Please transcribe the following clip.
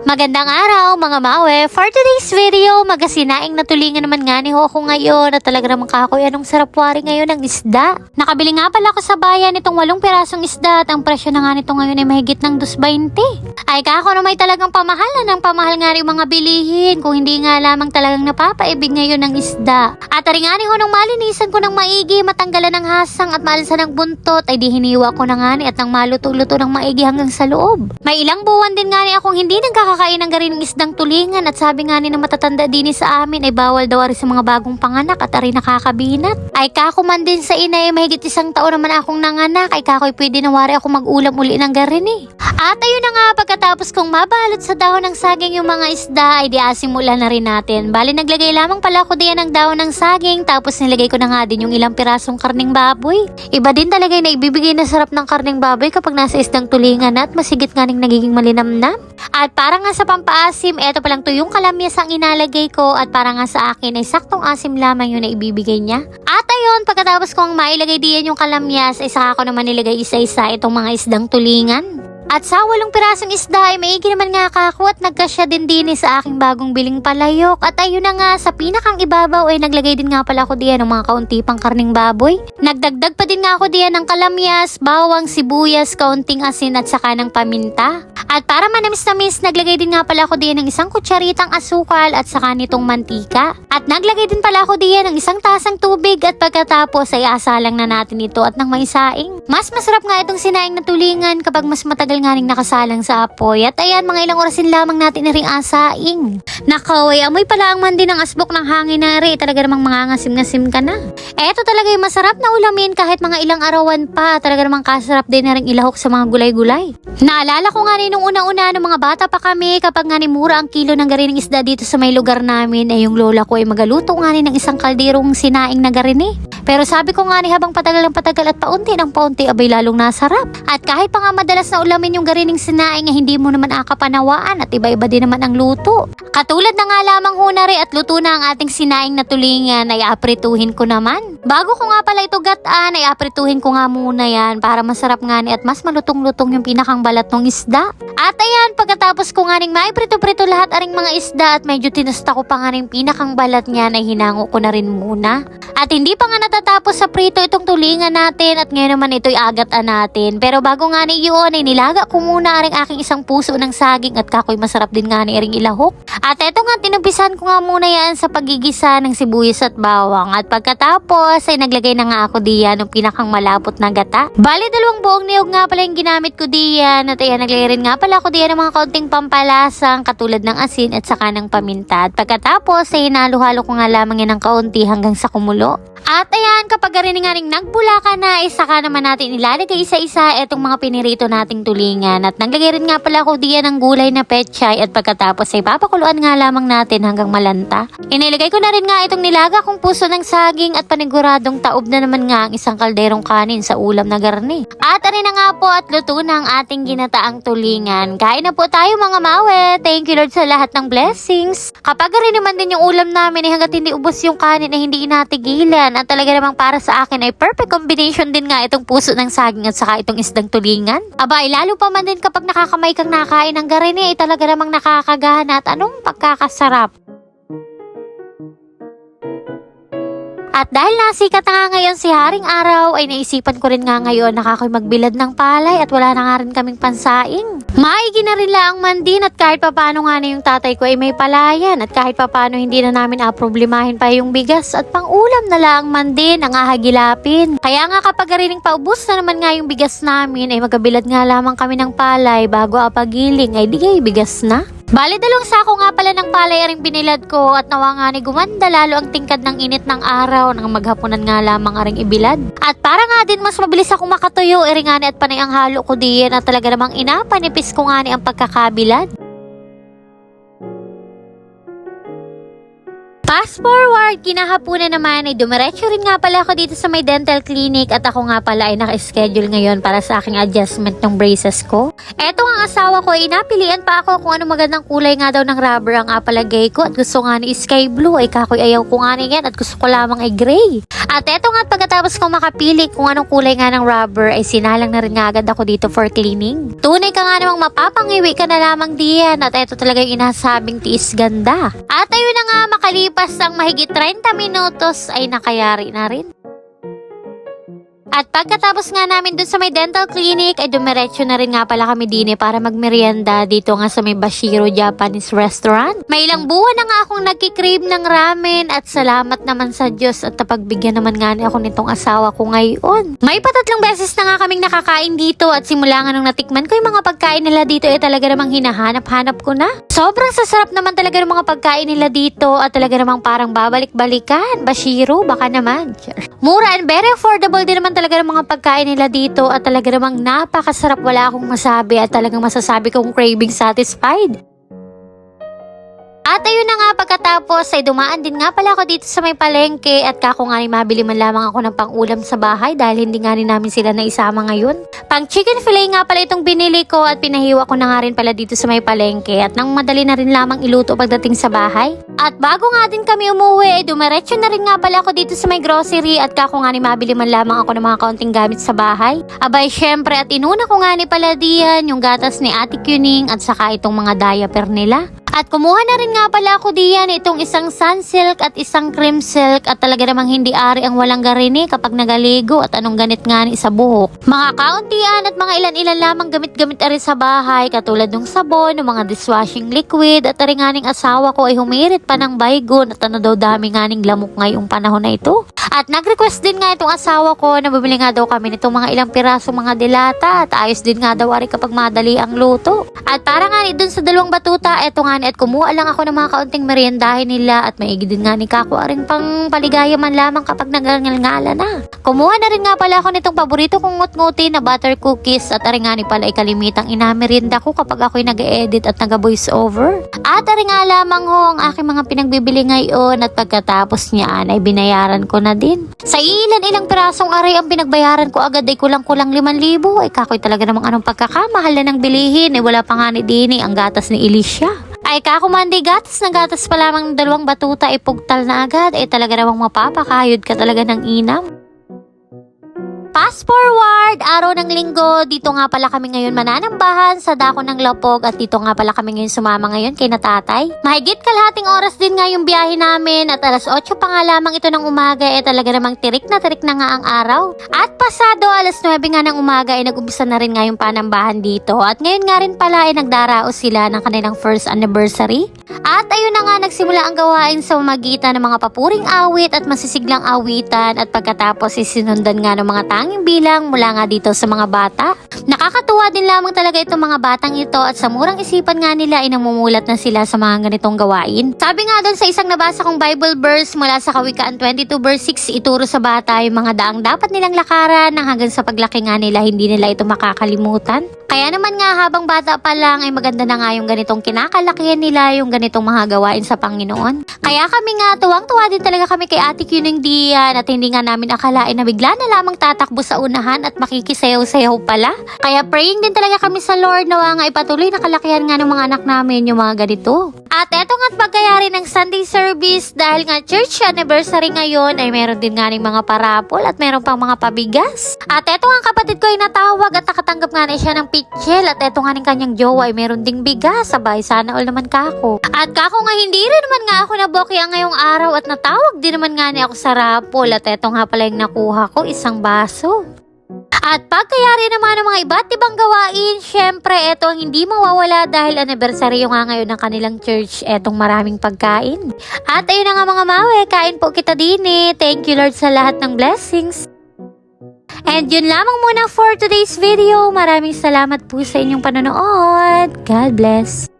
Magandang araw mga mawe. For today's video, magasinaing natulingan naman nga ni Hoko ngayon at talaga naman kakoy anong sarap wari ngayon ng isda. Nakabili nga pala ako sa bayan itong walong pirasong isda at ang presyo na nga nito ngayon ay mahigit ng 2.20. Ay kako na may talagang pamahalan ng pamahal nga rin mga bilihin kung hindi nga lamang talagang napapaibig ngayon ng isda. At ari nga ni ho nung malinisan ko ng maigi, matanggalan ng hasang at maalisan ng buntot ay di hiniwa ko na nga ni at nang maluto-luto ng maigi hanggang sa loob. May ilang buwan din nga ni akong hindi nagkakakain ng garing isdang tulingan at sabi nga ni ng matatanda din sa amin ay bawal daw ari sa mga bagong panganak at ari nakakabinat. Ay kako man din sa ina ay mahigit isang taon naman akong nanganak ay kako'y pwede na wari ako mag-ulam uli ng garin eh. At ayun na nga pagkatapos kong mabalot sa dahon ng saging yung mga isda ay di asimula na rin natin. Bali naglagay lamang pala ako diyan ng dahon ng saging tapos nilagay ko na nga din yung ilang pirasong karning baboy. Iba din talaga yung naibibigay na sarap ng karning baboy kapag nasa isdang tulingan na at masigit nga nagiging malinamnam. At para nga sa pampaasim, eto palang tuyong kalamyas ang inalagay ko at para nga sa akin ay saktong asim lamang yun na ibibigay niya. At ayun, pagkatapos kong mailagay diyan yung kalamyas, ay saka ko naman nilagay isa-isa itong mga isdang tulingan. At sa walong pirasong isda ay maigi naman nga kako at nagkasya din din sa aking bagong biling palayok. At ayun na nga, sa pinakang ibabaw ay naglagay din nga pala ako diyan ng mga kaunti pang karning baboy. Nagdagdag pa din nga ako diyan ng kalamyas, bawang, sibuyas, kaunting asin at saka ng paminta. At para manamis-namis, naglagay din nga pala ako diyan ng isang kutsaritang asukal at saka nitong mantika. At naglagay din pala ako diyan ng isang tasang tubig at pagkatapos ay asalang na natin ito at ng may saing. Mas masarap nga itong sinaing na tulingan kapag mas matagal nga ring nakasalang sa apoy. At ayan, mga ilang orasin lamang natin na ring asaing. Nakaway, amoy pala ang mandi ng asbok ng hangin na rin. Talaga namang mga ngasim-ngasim ka na. Eto talaga yung masarap na ulamin kahit mga ilang arawan pa. Talaga namang kasarap din na ring ilahok sa mga gulay-gulay. Naalala ko nga rin una-una nung mga bata pa kami kapag nga ni mura ang kilo ng garining isda dito sa may lugar namin ay yung lola ko ay magaluto nga rin ng isang kalderong sinaing na garini. Pero sabi ko nga ni habang patagal ng patagal at paunti ng paunti abay lalong nasarap. At kahit pa nga madalas na ulamin yung garining sinaing ay hindi mo naman akapanawaan at iba-iba din naman ang luto. Katulad na nga lamang hunari at luto na ang ating sinaing na tulingan ay aprituhin ko naman. Bago ko nga pala ito gataan ay aprituhin ko nga muna yan para masarap nga ni at mas malutong-lutong yung pinakang balat ng isda. At ayan, pagkatapos ko nga ning maiprito-prito lahat aring mga isda at medyo tinusta ko pa nga ring pinakang balat niya na hinango ko na rin muna. At hindi pa nga natatapos sa prito itong tulingan natin at ngayon naman ito'y agatan natin. Pero bago nga ni yun ay nilaga ko muna aring aking isang puso ng saging at kakoy masarap din nga ni aring ilahok. At eto nga tinumpisan ko nga muna yan sa pagigisa ng sibuyas at bawang. At pagkatapos ay naglagay na nga ako diyan ng pinakang malapot na gata. Bali dalawang buong niyog nga pala yung ginamit ko diyan. At ayan naglagay rin nga pala ako diyan ng mga kaunting pampalasang katulad ng asin at saka ng paminta. At pagkatapos ay hinalo-halo ko nga lamang yan ng kaunti hanggang sa kumulo. At ayan, kapag rin nga ring nagbula ka na, isa ka naman natin ilalagay isa-isa itong mga pinirito nating tulingan. At naglagay rin nga pala ako diyan ng gulay na pechay at pagkatapos ay papakuluan nga lamang natin hanggang malanta. Inilagay ko na rin nga itong nilaga kong puso ng saging at paniguradong taob na naman nga ang isang kalderong kanin sa ulam na garni. At arin na nga po at luto na ang ating ginataang tulingan. Kain na po tayo mga mawe. Thank you Lord sa lahat ng blessings. Kapag rin naman din yung ulam namin ay hanggat hindi ubos yung kanin ay hindi inatigilan at talaga namang para sa akin ay perfect combination din nga itong puso ng saging at saka itong isdang tulingan. Aba, ay lalo pa man din kapag nakakamay kang nakain ng garini ay talaga namang nakakagana at anong pagkakasarap. At dahil nasikat na nga ngayon si Haring Araw, ay naisipan ko rin nga ngayon na kakoy magbilad ng palay at wala na nga rin kaming pansaing. Maigi na rin lang mandin at kahit papano nga na yung tatay ko ay may palayan at kahit papano hindi na namin aproblemahin pa yung bigas at pang ulam na lang mandin ang ahagilapin. Kaya nga kapag rining paubos na naman nga yung bigas namin ay magabilad nga lamang kami ng palay bago apagiling ay digay bigas na. Bali dalawang sako nga pala ng palay aring binilad ko at nawa nga ni gumanda lalo ang tingkad ng init ng araw nang maghapunan nga lamang aring ibilad. At para nga din mas mabilis akong makatuyo, eri nga ni at panay ang halo ko diyan at talaga namang inapanipis ko nga ni ang pagkakabilad. Fast forward, kinahapunan naman ay dumiretso rin nga pala ako dito sa may dental clinic at ako nga pala ay naka-schedule ngayon para sa aking adjustment ng braces ko. Eto ang asawa ko ay napilian pa ako kung ano magandang kulay nga daw ng rubber ang apalagay ko at gusto nga ni sky blue ay kakoy ayaw ko nga niyan at gusto ko lamang ay gray. At eto nga at pagkatapos ko makapili kung anong kulay nga ng rubber ay sinalang na rin nga agad ako dito for cleaning. Tunay ka nga namang mapapangiwi ka na lamang diyan at eto talaga yung inasabing tiis ganda. At ayun na nga makalipas ang mahigit 30 minutos ay nakayari na rin. At pagkatapos nga namin dun sa may dental clinic ay dumiretso na rin nga pala kami dine para magmerienda dito nga sa may Bashiro Japanese Restaurant. May ilang buwan na nga akong nagkikrave ng ramen at salamat naman sa Diyos at napagbigyan naman nga ako nitong asawa ko ngayon. May patatlong beses na nga kaming nakakain dito at simula nga nung natikman ko yung mga pagkain nila dito ay talaga namang hinahanap-hanap ko na. Sobrang sasarap naman talaga ng mga pagkain nila dito at talaga namang parang babalik-balikan. Bashiro, baka naman. Mura and very affordable din naman talaga ng mga pagkain nila dito at talaga namang napakasarap wala akong masabi at talagang masasabi kong craving satisfied. At ayun na nga pagkatapos ay dumaan din nga pala ako dito sa may palengke at kako nga ni mabili man lamang ako ng pang-ulam sa bahay dahil hindi nga rin namin sila naisama ngayon. Pang chicken fillet nga pala itong binili ko at pinahiwa ko na nga rin pala dito sa may palengke at nang madali na rin lamang iluto pagdating sa bahay. At bago nga din kami umuwi ay dumiretso na rin nga pala ako dito sa may grocery at kako nga ni mabili man lamang ako ng mga kaunting gamit sa bahay. Abay syempre at inuna ko nga ni pala diyan yung gatas ni Ate Kuning at saka itong mga diaper nila. At kumuha na rin nga pala ako diyan itong isang sunsilk at isang cream silk at talaga namang hindi ari ang walang garini kapag nagaligo at anong ganit nga ni sa buhok. Mga kauntian at mga ilan-ilan lamang gamit-gamit ari sa bahay katulad ng sabon, ng mga dishwashing liquid at ari nga asawa ko ay humirit pa ng baygon at ano daw dami nga ning lamok ngayong panahon na ito. At nag-request din nga itong asawa ko na bumili nga daw kami nitong mga ilang piraso mga dilata at ayos din nga daw ari kapag madali ang luto. At para nga dun sa dalawang batuta, eto nga ni at kumuha lang ako ng mga kaunting meriendahin nila at maigi din nga ni Kako aring pang paligaya man lamang kapag nagangalngala na. Kumuha na rin nga pala ako nitong paborito kong ngut-nguti na butter cookies at aring nga ni pala ay kalimitang inamerienda ko kapag ako'y nag-edit at nag-voice over. At aring nga lamang ho ang aking mga pinagbibili ngayon at pagkatapos niyan ay binayaran ko na din. Sa ilan-ilang pirasong aray ang pinagbayaran ko agad ay kulang-kulang 5,000 ay kakoy talaga namang anong pagkakamahal na ng bilihin ay wala pa nga ni Dini ang gatas ni Alicia. Ay kakumandi gatas na gatas pa lamang ng dalawang batuta ay pugtal na agad ay talaga namang mapapakayod ka talaga ng inam. Fast forward, araw ng linggo, dito nga pala kami ngayon mananambahan sa dako ng Lapog at dito nga pala kami ngayon sumama ngayon kay natatay. Mahigit kalahating oras din nga yung biyahe namin at alas 8 pa nga lamang ito ng umaga eh talaga namang tirik na tirik na nga ang araw. At pasado alas 9 nga ng umaga ay nag-umpisa na rin nga yung panambahan dito at ngayon nga rin pala ay nagdaraos sila ng kanilang first anniversary. At ayun na nga nagsimula ang gawain sa magitan ng mga papuring awit at masisiglang awitan at pagkatapos isinundan nga ng mga tanging bilang mula nga dito sa mga bata. Nakakatuwa din lamang talaga itong mga batang ito at sa murang isipan nga nila ay namumulat na sila sa mga ganitong gawain. Sabi nga doon sa isang nabasa kong Bible verse mula sa Kawikaan 22 verse 6 ituro sa bata yung mga daang dapat nilang lakaran nang hanggang sa paglaki nga nila hindi nila ito makakalimutan. Kaya naman nga habang bata pa lang ay maganda na nga yung ganitong kinakalakihan nila yung ganitong mga gawain sa Panginoon. Kaya kami nga tuwang-tuwa din talaga kami kay Ate Kuning Dian at hindi nga namin akalain na bigla na lamang tatakbo sa unahan at makikisayaw-sayaw pala. Kaya praying din talaga kami sa Lord na nga ipatuloy na kalakihan nga ng mga anak namin yung mga ganito. At eto nga't pagkayari ng Sunday service dahil nga church anniversary ngayon ay meron din nga ng mga parapol at meron pang mga pabigas. At eto nga kapatid ko ay natawag at nakatanggap nga na siya ng pitchel at eto nga ng kanyang jowa ay meron ding bigas. Sabay, sana all naman kako. At kako nga hindi rin naman nga ako naboki ang ngayong araw at natawag din naman nga ni ako sa rapol at eto nga pala yung nakuha ko, isang baso. At pagkayari naman ng mga iba't ibang gawain, syempre, eto ang hindi mawawala dahil anniversary nga ngayon ng kanilang church, etong maraming pagkain. At ayun na nga mga mawe, kain po kita din eh. Thank you Lord sa lahat ng blessings. And yun lamang muna for today's video. Maraming salamat po sa inyong panonood. God bless.